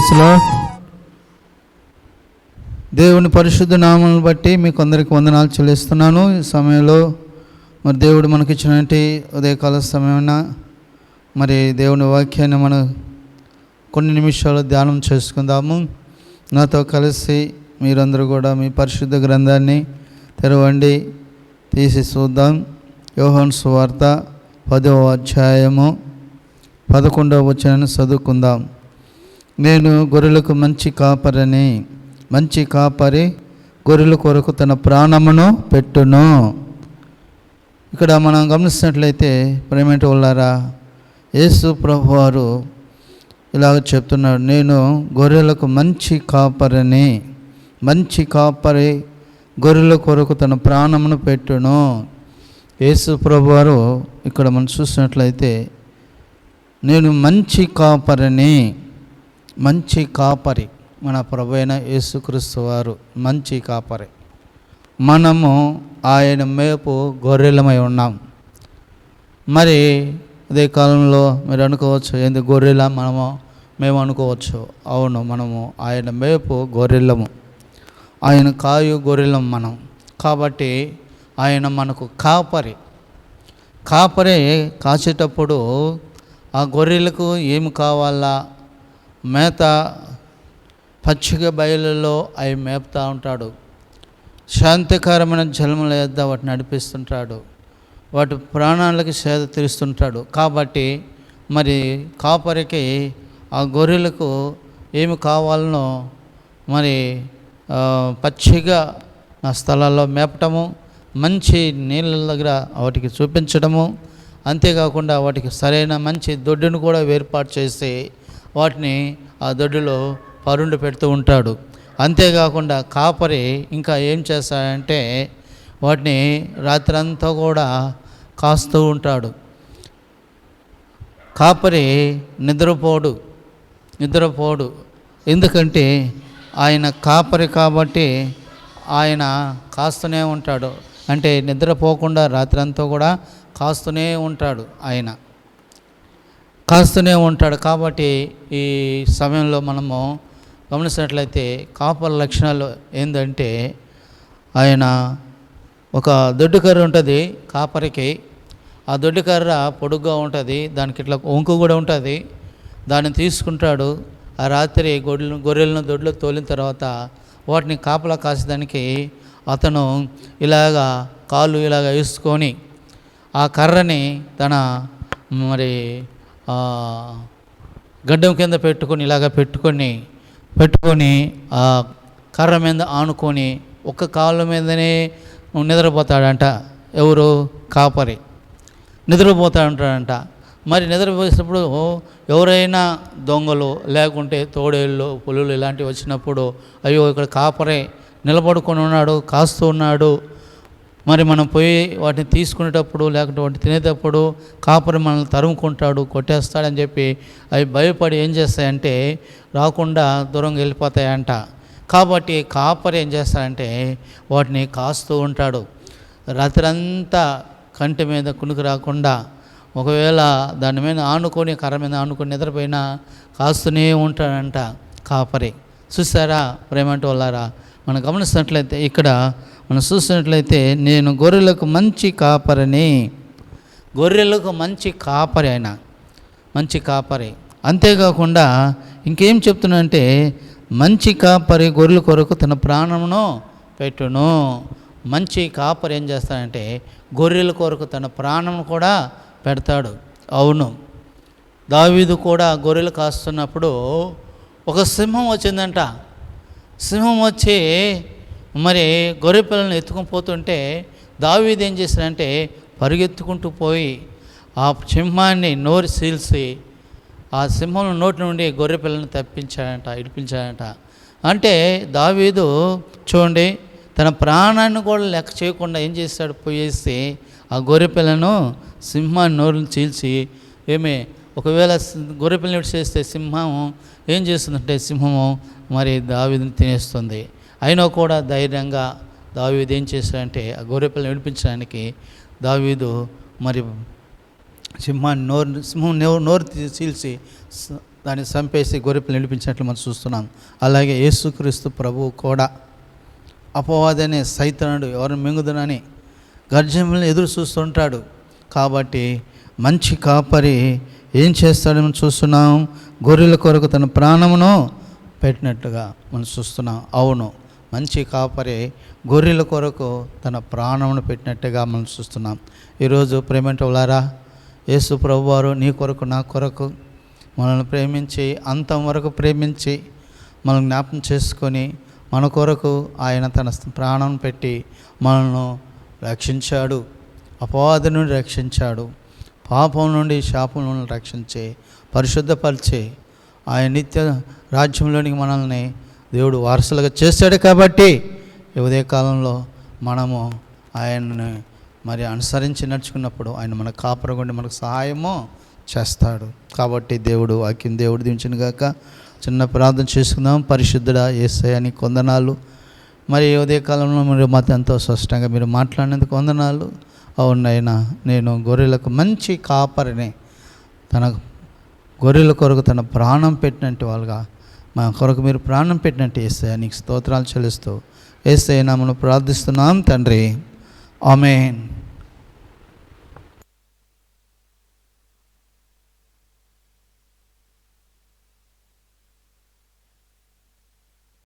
ప్రైజ్లో దేవుని పరిశుద్ధ నామాలను బట్టి మీకు అందరికి వందనాలు చెల్లిస్తున్నాను. ఈ సమయంలో మరి దేవుడు మనకిచ్చినటువంటి ఉదయకాల సమయమైన మరి దేవుని వాక్యాన్ని మనం కొన్ని నిమిషాలు ధ్యానం చేసుకుందాము. నాతో కలిసి మీరందరూ కూడా మీ పరిశుద్ధ గ్రంథాన్ని తెరవండి. తీసి చూద్దాం. యోహన్ సువార్త పదవ అధ్యాయము పదకొండవ వచనాన్ని చదువుకుందాం. నేను గొర్రెలకు మంచి కాపరని మంచి కాపరి గొర్రెల కొరకు తన ప్రాణమును పెట్టును. ఇక్కడ మనం గమనిస్తున్నట్లయితే ప్రేమేంటి వాళ్ళారా యేసు ప్రభు వారు ఇలాగ చెప్తున్నాడు నేను గొర్రెలకు మంచి కాపరని మంచి కాపరి గొర్రెల కొరకు తన ప్రాణమును పెట్టును. యేసు ప్రభు వారు ఇక్కడ మనం చూసినట్లయితే నేను మంచి కాపరిని మంచి కాపరి. మన ప్రభు అయిన యేసుక్రీస్తు వారు మంచి కాపరి. మనము ఆయన మేపు గొర్రెలమై ఉన్నాం. మరి అదే కాలంలో మీరు అనుకోవచ్చు ఏంది గొర్రెల మనము మేము అనుకోవచ్చు. అవును మనము ఆయన మేపు గొర్రెలము. ఆయన కాయు గొర్రెలం మనం. కాబట్టి ఆయన మనకు కాపరి. కాపరి కాసేటప్పుడు ఆ గొర్రెలకు ఏమి కావాలా? మేత పచ్చిక బయలులో అవి మేపుతూ ఉంటాడు. శాంతికరమైన జలముల యొద్ద వాటిని నడిపిస్తుంటాడు. వాటి ప్రాణాలకి సేద తీరుస్తుంటాడు. కాబట్టి మరి కాపరికి ఆ గొర్రెలకు ఏమి కావాలనో మరి పచ్చిగా నా స్థలాల్లో మేపటము మంచి నీళ్ళ దగ్గర వాటికి చూపించడము అంతేకాకుండా వాటికి సరైన మంచి దొడ్డును కూడా ఏర్పాటు చేసి వాటిని ఆ దొడ్డులో పరుండు పెడుతూ ఉంటాడు. అంతేకాకుండా కాపరి ఇంకా ఏం చేస్తాడంటే వాటిని రాత్రంతా కూడా కాస్తూ ఉంటాడు. కాపరి నిద్రపోడు నిద్రపోడు. ఎందుకంటే ఆయన కాపరి కాబట్టి ఆయన కాస్తూనే ఉంటాడు. అంటే నిద్రపోకుండా రాత్రంతా కూడా కాస్తూనే ఉంటాడు ఆయన. కాస్తూనే ఉంటాడు కాబట్టి ఈ సమయంలో మనము గమనించినట్లయితే కాపర్ లక్షణాలు ఏంటంటే ఆయన ఒక దొడ్డు కర్ర ఉంటుంది కాపరికి. ఆ దొడ్డు కర్ర పొడుగ్గా ఉంటుంది దానికి ఇట్లా వంకు కూడా ఉంటుంది. దాన్ని తీసుకుంటాడు. ఆ రాత్రి గొడ్లు గొర్రెలను దొడ్లో తోలిన తర్వాత వాటిని కాపలా కాసేదానికి అతను ఇలాగా కాళ్ళు ఇలాగ వేసుకొని ఆ కర్రని తన మరి గడ్డం కింద పెట్టుకొని ఇలాగ పెట్టుకొని పెట్టుకొని ఆ కర్ర మీద ఆనుకొని ఒక్క కాళ్ళ మీదనే నిద్రపోతాడంట. ఎవరు? కాపరి. నిద్రపోతాడంటాడంట. మరి నిద్రపోసినప్పుడు ఎవరైనా దొంగలు లేకుంటే తోడేళ్ళు పులులు ఇలాంటివి వచ్చినప్పుడు అయ్యో ఇక్కడ కాపరే నిలబడుకొని ఉన్నాడు కాస్తూ ఉన్నాడు మరి మనం పోయి వాటిని తీసుకునేటప్పుడు లేకుంటే వాటిని తినేటప్పుడు కాపరి మనల్ని తరుముకుంటాడు కొట్టేస్తాడని చెప్పి అవి భయపడి ఏం చేస్తాయంటే రాకుండా దూరంగా వెళ్ళిపోతాయంట. కాబట్టి కాపరి ఏం చేస్తాడంటే వాటిని కాస్తూ ఉంటాడు. రాత్రంతా కంటి మీద కునుకు రాకుండా ఒకవేళ దాని మీద ఆనుకొని కర్ర మీద ఆనుకొని నిద్రపోయినా కాస్తూనే ఉంటాడంట కాపరి. చూసారా ప్రేమంటి వాళ్ళారా మనం గమనిస్తున్నట్లయితే ఇక్కడ మనం చూసినట్లయితే నేను గొర్రెలకు మంచి కాపరిని. గొర్రెలకు మంచి కాపరి ఆయన. మంచి కాపరి. అంతేకాకుండా ఇంకేం చెప్తున్నానంటే మంచి కాపరి గొర్రెల కొరకు తన ప్రాణమును పెట్టును. మంచి కాపరి ఏం చేస్తాడంటే గొర్రెల కొరకు తన ప్రాణం కూడా పెడతాడు. అవును. దావీదు కూడా గొర్రెలు కాస్తున్నప్పుడు ఒక సింహం వచ్చిందంట. సింహం వచ్చి మరి గొర్రె పిల్లల్ని ఎత్తుకొని పోతుంటే దావీదు ఏం చేశారంటే పరిగెత్తుకుంటూ పోయి ఆ సింహాన్ని నోరు సీల్చి ఆ సింహం నోటి నుండి గొర్రె పిల్లని తప్పించాడంట ఇడిపించాడంట. అంటే దావీదు చూడండి తన ప్రాణాన్ని కూడా లెక్క చేయకుండా ఏం చేశాడు? పోయేసి ఆ గొర్రె పిల్లను సింహాన్ని నోరుని చీల్చి ఏమే ఒకవేళ సి- గొర్రె చేస్తే సింహం ఏం చేస్తుందంటే సింహము మరి దావీదుని తినేస్తుంది. అయినా కూడా ధైర్యంగా దావీదు ఏం చేశాడంటే ఆ గొర్రెపిల్లని విడిపించడానికి దావీదు మరి సింహాన్ని నోరు సింహం నోరు నోరు చీల్చి దాన్ని చంపేసి గొర్రెపిల్లని విడిపించినట్లు మనం చూస్తున్నాం. అలాగే యేసుక్రీస్తు ప్రభువు కూడా అపవాదనే సైతనుడు ఎవరిని మింగుదనని గర్జములను ఎదురు చూస్తుంటాడు. కాబట్టి మంచి కాపరి ఏం చేస్తాడని చూస్తున్నాం. గొర్రెల కొరకు తన ప్రాణమును పెట్టినట్టుగా మనం చూస్తున్నాం. అవును మంచి కాపరి గొర్రెల కొరకు తన ప్రాణమును పెట్టినట్టుగా మనం చూస్తున్నాం. ఈరోజు ప్రేమంటవులారా యేసు ప్రభువారు నీ కొరకు నా కొరకు మనల్ని ప్రేమించి అంతం వరకు ప్రేమించి మనం జ్ఞాపం చేసుకొని మన కొరకు ఆయన తన ప్రాణం పెట్టి మనల్ని రక్షించాడు. అపవాది నుండి రక్షించాడు. పాపం నుండి శాపం నుండి రక్షించి పరిశుద్ధపరిచి ఆయన నిత్య రాజ్యంలోనికి మనల్ని దేవుడు వారసులుగా చేశాడు కాబట్టి ఉదయ కాలంలో మనము ఆయన్ని మరి అనుసరించి నడుచుకున్నప్పుడు ఆయన మన కాపురగొండి మనకు సహాయము చేస్తాడు. కాబట్టి దేవుడు వాక్యం దేవుడు దించిన గాక. చిన్న ప్రార్థన చేసుకుందాం. పరిశుద్ధుడా ఏసయానికి కొందనాలు మరి ఈ ఉదయకాలంలో మీరు మాతో ఎంతో స్పష్టంగా మీరు మాట్లాడినందుకు వందనాలు. అవునైనా నేను గొర్రెలకు మంచి కాపరిని తన గొర్రెల కొరకు తన ప్రాణం పెట్టినట్టు వాళ్ళుగా మా కొరకు మీరు ప్రాణం పెట్టినట్టు ఏసయ్య నీకు స్తోత్రాలు చెల్లిస్తూ ఏసయ్య నామను ప్రార్థిస్తున్నాం తండ్రి. ఆమెన్.